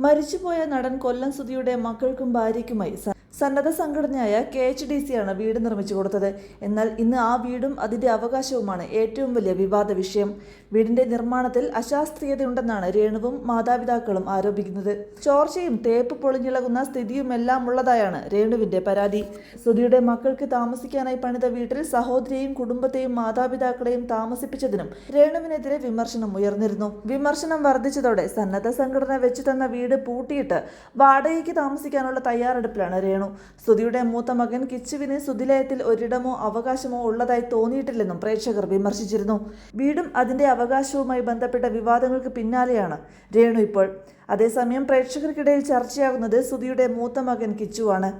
മരിച്ചുപോയ നടൻ കൊല്ലം സുധിയുടെ മക്കൾക്കും ഭാര്യയ്ക്കുമായി സന്നദ്ധ സംഘടനയായ കെ എച്ച് ഡി സിയാണ് വീട് നിർമ്മിച്ചു കൊടുത്തത്. എന്നാൽ ഇന്ന് ആ വീടും അതിന്റെ അവകാശവുമാണ് ഏറ്റവും വലിയ വിവാദ വിഷയം. വീടിന്റെ നിർമ്മാണത്തിൽ അശാസ്ത്രീയതയുണ്ടെന്നാണ് രേണുവും മാതാപിതാക്കളും ആരോപിക്കുന്നത്. ചോർച്ചയും തേപ്പ് പൊളിഞ്ഞിളകുന്ന സ്ഥിതിയുമെല്ലാം ഉള്ളതായാണ് രേണുവിന്റെ പരാതി. സുധിയുടെ മക്കൾക്ക് താമസിക്കാനായി പണിത വീട്ടിൽ സഹോദരിയെയും കുടുംബത്തെയും മാതാപിതാക്കളെയും താമസിപ്പിച്ചതിനും രേണുവിനെതിരെ വിമർശനം ഉയർന്നിരുന്നു. വിമർശനം വർദ്ധിച്ചതോടെ സന്നദ്ധ സംഘടന വെച്ചു തന്ന വീട് പൂട്ടിയിട്ട് വാടകയ്ക്ക് താമസിക്കാനുള്ള തയ്യാറെടുപ്പിലാണ് രേണു സുധിയുടെ മൂത്ത മകൻ കിച്ചുവിന് സുധിലയത്തിൽ ഒരിടമോ അവകാശമോ ഉള്ളതായി തോന്നിയിട്ടില്ലെന്നും പ്രേക്ഷകർ വിമർശിച്ചിരുന്നു. വീടും അതിന്റെ അവകാശവുമായി ബന്ധപ്പെട്ട വിവാദങ്ങൾക്ക് പിന്നാലെയാണ് രേണു ഇപ്പോൾ. അതേസമയം പ്രേക്ഷകർക്കിടയിൽ ചർച്ചയാകുന്നത് സുധിയുടെ മൂത്ത മകൻ കിച്ചുവാണ്.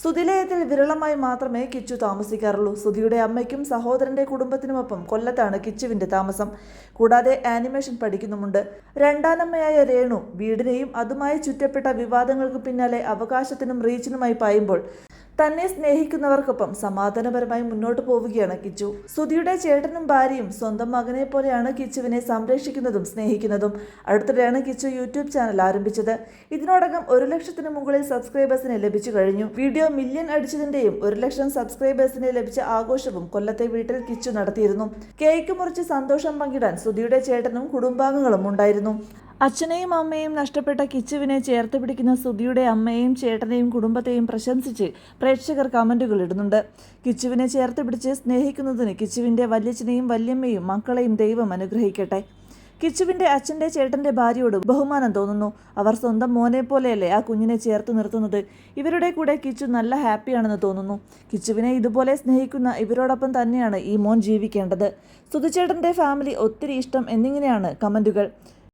സുതിലയത്തിൽ വിരളമായി മാത്രമേ കിച്ചു താമസിക്കാറുള്ളൂ. സുതിയുടെ അമ്മയ്ക്കും സഹോദരന്റെ കുടുംബത്തിനുമൊപ്പം കൊല്ലത്താണ് കിച്ചുവിന്റെ താമസം. കൂടാതെ ആനിമേഷൻ പഠിക്കുന്നുമുണ്ട്. രണ്ടാനമ്മയായ രേണു വീടിനെയും അതുമായി ചുറ്റപ്പെട്ട വിവാദങ്ങൾക്ക് പിന്നാലെ അവകാശത്തിനും റീച്ചിനുമായി പായുമ്പോൾ തന്നെ സ്നേഹിക്കുന്നവർക്കൊപ്പം സമാധാനപരമായി മുന്നോട്ട് പോവുകയാണ് കിച്ചു. സുധിയുടെ ചേട്ടനും ഭാര്യയും സ്വന്തം മകനെ പോലെയാണ് കിച്ചുവിനെ സംരക്ഷിക്കുന്നതും സ്നേഹിക്കുന്നതും. അടുത്തിടെയാണ് കിച്ചു യൂട്യൂബ് ചാനൽ ആരംഭിച്ചത്. ഇതിനോടകം ഒരു ലക്ഷത്തിന് മുകളിൽ സബ്സ്ക്രൈബേഴ്സിനെ ലഭിച്ചു കഴിഞ്ഞു. വീഡിയോ മില്യൺ അടിച്ചതിന്റെയും ഒരു ലക്ഷം സബ്സ്ക്രൈബേഴ്സിനെ ലഭിച്ച ആഘോഷവും കൊല്ലത്തെ വീട്ടിൽ കിച്ചു നടത്തിയിരുന്നു. കേക്ക് മുറിച്ച് സന്തോഷം പങ്കിടാൻ സുധിയുടെ ചേട്ടനും കുടുംബാംഗങ്ങളും ഉണ്ടായിരുന്നു. അച്ഛനെയും അമ്മയും നഷ്ടപ്പെട്ട കിച്ചുവിനെ ചേർത്ത് പിടിക്കുന്ന സുധിയുടെ അമ്മയെയും ചേട്ടനെയും കുടുംബത്തെയും പ്രശംസിച്ച് പ്രേക്ഷകർ കമന്റുകൾ ഇടുന്നുണ്ട്. കിച്ചുവിനെ ചേർത്ത് പിടിച്ച് സ്നേഹിക്കുന്നതിന് കിച്ചുവിന്റെ വല്യച്ഛനെയും വല്യമ്മയും മക്കളെയും ദൈവം അനുഗ്രഹിക്കട്ടെ. കിച്ചുവിന്റെ അച്ഛന്റെ ചേട്ടന്റെ ഭാര്യയോട് ബഹുമാനം തോന്നുന്നു. അവർ സ്വന്തം മോനെ പോലെയല്ലേ ആ കുഞ്ഞിനെ ചേർത്ത് നിർത്തുന്നത്. ഇവരുടെ കൂടെ കിച്ചു നല്ല ഹാപ്പിയാണെന്ന് തോന്നുന്നു. കിച്ചുവിനെ ഇതുപോലെ സ്നേഹിക്കുന്ന ഇവരോടൊപ്പം തന്നെയാണ് ഈ മോൻ ജീവിക്കേണ്ടത്. സുധുചേട്ടന്റെ ഫാമിലി ഒത്തിരി ഇഷ്ടം എന്നിങ്ങനെയാണ് കമന്റുകൾ